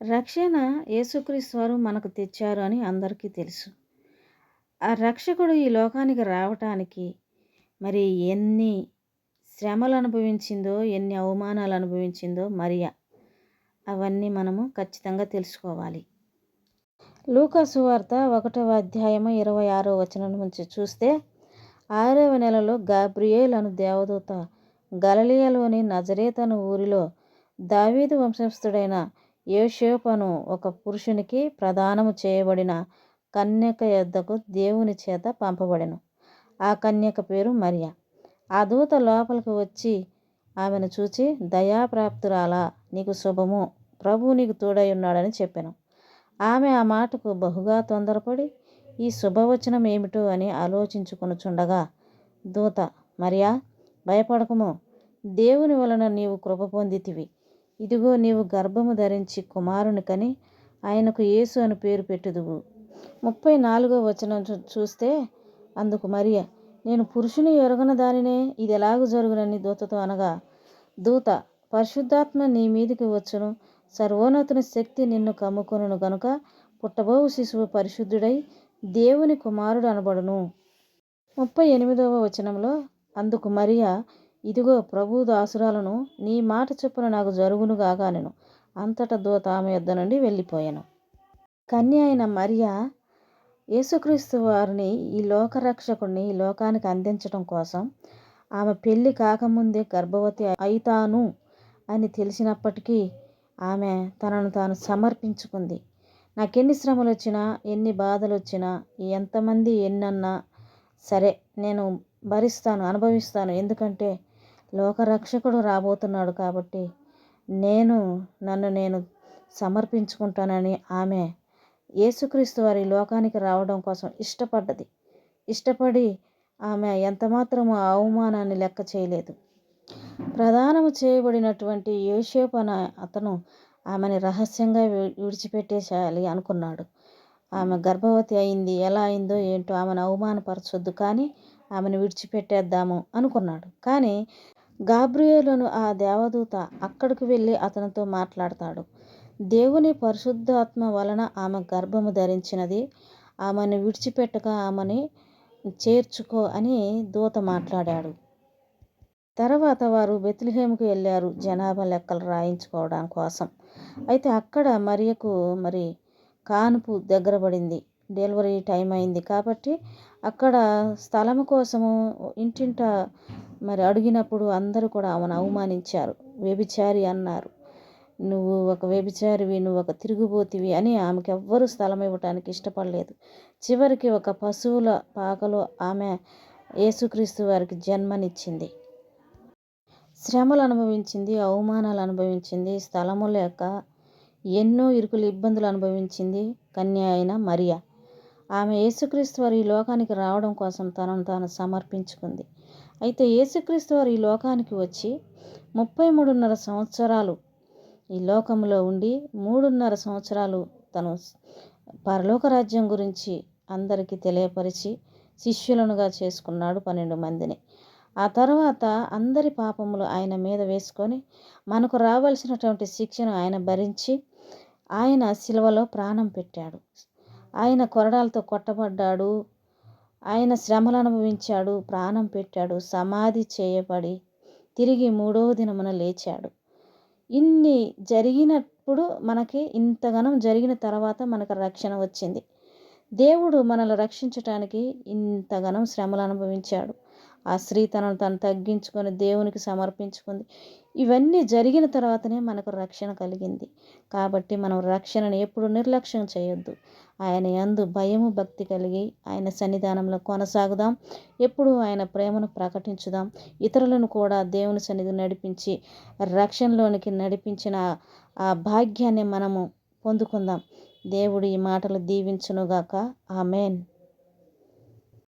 రక్షణ యేసుక్రీస్తు వారు మనకు తెచ్చారు అని అందరికీ తెలుసు. ఆ రక్షకుడు ఈ లోకానికి రావటానికి మరి ఎన్ని శ్రమలు అనుభవించిందో ఎన్ని అవమానాలు అనుభవించిందో మరియా అవన్నీ మనము ఖచ్చితంగా తెలుసుకోవాలి. లూకాసు వార్త ఒకటవ అధ్యాయము ఇరవై ఆరో వచనం నుంచి చూస్తే ఆరవ నెలలో గాబ్రియేల్ అను దేవదూత గలలియలోని నజరేతను ఊరిలో దావీదు వంశస్థుడైన యోషేపను ఒక పురుషునికి ప్రదానము చేయబడిన కన్యక యొద్దకు దేవుని చేత పంపబడెను. ఆ కన్యక పేరు మరియా. ఆ దూత లోపలికి వచ్చి ఆమెను చూచి దయాప్రాప్తురాలా నీకు శుభము. ప్రభు నీకు తోడై ఉన్నాడని చెప్పాను. ఆమె ఆ మాటకు బహుగా తొందరపడి ఈ శుభవచనం ఏమిటో అని ఆలోచించుకొనుచుండగా దూత మరియా భయపడకము. దేవుని వలన నీవు కృప పొందితివి. ఇదిగో నీవు గర్భము ధరించి కుమారుని కని ఆయనకు యేసు అని పేరు పెట్టుదువు. ముప్పై నాలుగో వచనం చూస్తే అందుకు మరియ నేను పురుషుని ఎరగన దానినే ఇది ఎలాగ జరుగునని దూతతో అనగా దూత పరిశుద్ధాత్మ నీ మీదికి వచ్చును. సర్వోన్నతుని శక్తి నిన్ను కమ్ముకొనును గనుక పుట్టబోవు శిశువు పరిశుద్ధుడై దేవుని కుమారుడు అనబడును. ముప్పై ఎనిమిదవ వచనంలో అందుకు మరియా ఇదిగో ప్రభు దాసురాలను నీ మాట చొప్పున నాకు జరుగునుగాక నేను అంతట దూత ఆమె యొద్ద నుండి వెళ్ళిపోయాను. కన్య అయిన మరియ యేసుక్రీస్తు వారిని ఈ లోకరక్షకుడిని ఈ లోకానికి అందించడం కోసం ఆమె పెళ్ళి కాకముందే గర్భవతి అయితాను అని తెలిసినప్పటికీ ఆమె తనను తాను సమర్పించుకుంది. నాకెన్ని శ్రమలు వచ్చినా ఎన్ని బాధలు వచ్చినా ఎంతమంది ఎన్నన్నా సరే నేను భరిస్తాను అనుభవిస్తాను. ఎందుకంటే లోకరక్షకుడు రాబోతున్నాడు కాబట్టి నేను నన్ను నేను సమర్పించుకుంటానని ఆమె యేసుక్రీస్తు వారి లోకానికి రావడం కోసం ఇష్టపడ్డది. ఇష్టపడి ఆమె ఎంతమాత్రము అవమానాన్ని లెక్క చేయలేదు. ప్రధానము చేయబడినటువంటి యోషేపు అనే అతను ఆమెని రహస్యంగా విడిచిపెట్టేసేయాలి అనుకున్నాడు. ఆమె గర్భవతి అయింది. ఎలా అయిందో ఏంటో ఆమెను అవమానపరచొద్దు. కానీ ఆమెను విడిచిపెట్టేద్దాము అనుకున్నాడు. కానీ గాబ్రియేలును ఆ దేవదూత అక్కడికి వెళ్ళి అతనితో మాట్లాడతాడు. దేవుని పరిశుద్ధాత్మ వలన ఆమె గర్భము ధరించినది. ఆమెను విడిచిపెట్టక ఆమెని చేర్చుకో అని దూత మాట్లాడాడు. తర్వాత వారు బెత్లిహేముకు వెళ్ళారు జనాభా లెక్కలు రాయించుకోవడం కోసం. అయితే అక్కడ మరియకు మరి కానుపు దగ్గర పడింది డెలివరీ టైం అయింది కాబట్టి అక్కడ స్థలము కోసము ఇంటింట మరి అడిగినప్పుడు అందరూ కూడా ఆమెను అవమానించారు. వ్యభిచారి అన్నారు. నువ్వు ఒక వ్యభిచారివి నువ్వు ఒక తిరుగుబోతివి అని ఆమెకు ఎవ్వరూ స్థలం ఇవ్వటానికి ఇష్టపడలేదు. చివరికి ఒక పశువుల పాకలో ఆమె యేసుక్రీస్తు వారికి జన్మనిచ్చింది. శ్రమలు అనుభవించింది అవమానాలు అనుభవించింది స్థలము లేక ఎన్నో ఇరుకులు ఇబ్బందులు అనుభవించింది కన్య అయిన మరియా. ఆమె యేసుక్రీస్తు వారి ఈ లోకానికి రావడం కోసం తనను తాను సమర్పించుకుంది. అయితే యేసుక్రీస్తు వారు ఈ లోకానికి వచ్చి ముప్పై మూడున్నర సంవత్సరాలు ఈ లోకంలో ఉండి మూడున్నర సంవత్సరాలు తను పరలోక రాజ్యం గురించి అందరికీ తెలియపరిచి శిష్యులనుగా చేసుకున్నాడు పన్నెండు మందిని. ఆ తర్వాత అందరి పాపములు ఆయన మీద వేసుకొని మనకు రావాల్సినటువంటి శిక్షను ఆయన భరించి ఆయన శిలువలో ప్రాణం పెట్టాడు. ఆయన కొరడాలతో కొట్టబడ్డాడు. ఆయన శ్రమలు అనుభవించాడు ప్రాణం పెట్టాడు సమాధి చేయబడి తిరిగి మూడవ దినమున లేచాడు. ఇన్ని జరిగినప్పుడు మనకి ఇంతగానం జరిగిన తర్వాత మనకు రక్షణ వచ్చింది. దేవుడు మనల్ని రక్షించటానికి ఇంతగానం శ్రమలు అనుభవించాడు. ఆ స్త్రీ తనను తను తగ్గించుకొని దేవునికి సమర్పించుకుంది. ఇవన్నీ జరిగిన తర్వాతనే మనకు రక్షణ కలిగింది. కాబట్టి మనం రక్షణను ఎప్పుడు నిర్లక్ష్యం చేయొద్దు. ఆయన యందు భయము భక్తి కలిగి ఆయన సన్నిధానంలో కొనసాగుదాం. ఎప్పుడు ఆయన ప్రేమను ప్రకటించుదాం. ఇతరులను కూడా దేవుని సన్నిధి నడిపించి రక్షణలోనికి నడిపించిన ఆ భాగ్యాన్ని మనము పొందుకుందాం. దేవుడు ఈ మాటలు దీవించునుగాక. ఆమెన్.